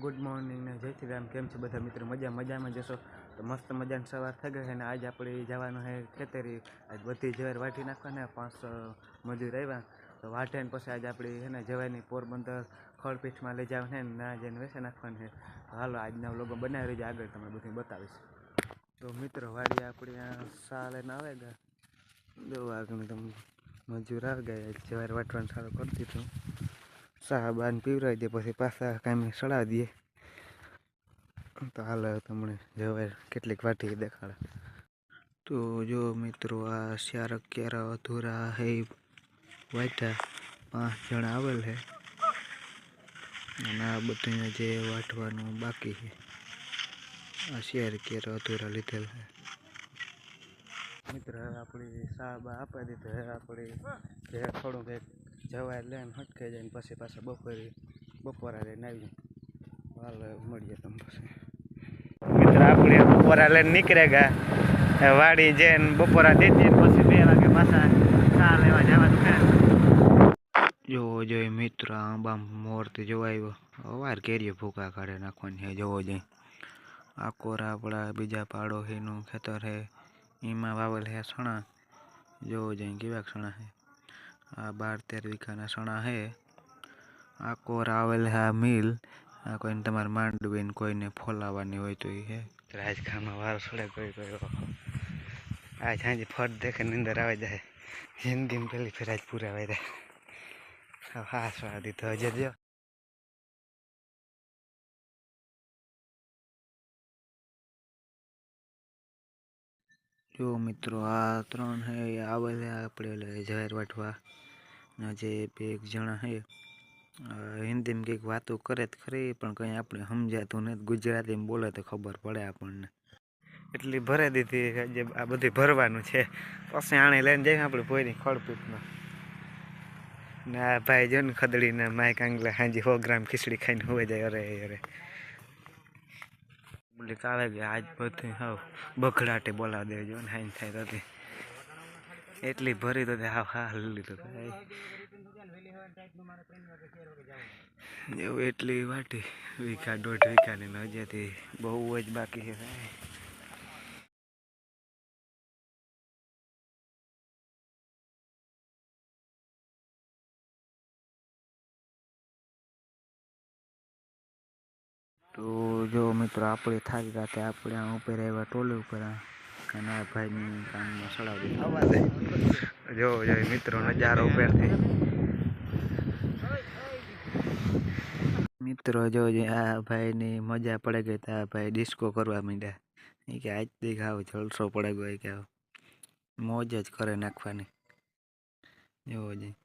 Good morning ને જય શ્રી રામ. કેમ છે બધા મિત્રો? મજા, મજામાં જશો તો મસ્ત મજાની સવાર થઈ ગઈ અને આજ આપણે જવાનું છે ખેતરી. આજ બધી જવાર વાટી નાખવાને પાંચસો મજૂર આવ્યા. તો વાટે ને પછી આજ આપણે છે ને જવાની પોરબંદર ખળપીઠમાં લઈ જવાનું ને, ના જઈને વેસી નાખવાની છે. હાલો, આજના લોકો બનાવી રહેજો. આગળ તમને બધું બતાવીશ. તો મિત્રો વાડી આપણે આ સા લઈને આવે ગયા જો આગળ તમે મજૂર આવી ગયા જવાર વાટવાનું સારું કરી દીધું સા બાન પીવરાવી દે, પછી પાછા કાંઈ સડાવી દઈએ તો હાલ તમને જવાય કેટલીક વાટી દેખાડે. તો જો મિત્રો, આ શારક ક્યારા અધૂરા હે વાટ્યા પાંચ જણા આવેલ છે અને આ બધું જે વાટવાનું બાકી છે આ શેર ક્યારા અધૂરા લીધેલ છે મિત્ર આપણી સા આપી દીધો આપણે થોડુંક એક જવાય લઈને હટકે ને પછી પાછા બપોરે બપોરા લઈને આવી હાલ, મળીએ તમે પછી. મિત્ર, આપણે બપોરા લઈને નીકળે ગયા. વાડી જઈને બપોરા દેતી પછી બે વાગે પાછા ચા લેવા જવાનું છે. જોવો જોઈએ મિત્ર આંબા મોરથી જોવા આવ્યો. અવાર કેરીએ ભૂકા કાઢે નાખવાની જોવો જોઈએ આ કોરા આપણા બીજા પાડોશીનું ખેતર છે. એમાં વાવેલ છે સણા. જોવો જોઈએ કેવાક સણા છે. આ બાર તેર વીઘાના સણા હે. આ કોર આવેલ છે આ મિલ. આ કોઈને તમારે માંડવીને કોઈને ફોલાવવાની હોય તો એ હે. રાજકામાં વાર છોડે કોઈ કોઈ આ સાંજે ફટ દેખે નીંદર આવે જાય. જિંદગીમાં પેલી ફેરાજ પૂરા આવે જાય હા સ્વાદ દીધો હજે જો મિત્રો, આ ત્રણ હે, આ બધા આપણે જાહેર વાટવા. જે બે એક જણા હે હિન્દીમાં કંઈક વાતો કરે જ ખરી, પણ કંઈ આપણે સમજાતું નથી. ગુજરાતીમાં બોલે તો ખબર પડે આપણને. એટલી ભરાઈ દીધી જે આ બધું ભરવાનું છે. પછી આણે લઈને જઈએ આપણે ભોયની ખળપીટમાં ને આ ભાઈ જો ને ખદડીને માઇક આંગલા હાજી સો ગ્રામ ખીચડી ખાઈને હોઈ જાય, અરે અરે. બોલી કાવે કે આજ બધું હાવ બખડાટે બોલાવી દેજો ને હાઈ થાય તો એટલી ભરી તો હાવ હા લીધું તો એવું એટલી વાટી વીઘા દોઢ વીઘાની હજેથી બહુ જ બાકી છે તો જો મિત્રો, આપણે થાકી રાતે આપણે આ ઉપર આવ્યા ટોલે ઉપર અને આ ભાઈની કામમાં સડાવી જો જો મિત્રો, નજારો ઉપરથી મિત્રો, જો આ ભાઈની મજા પડે ગઈ તો આ ભાઈ ડિસ્કો કરવા માંડ્યા. એ કે આજ દેખાવ, જલસો પડે ગયો કે મોજ જ કરે નાખવાની. જોવો જી.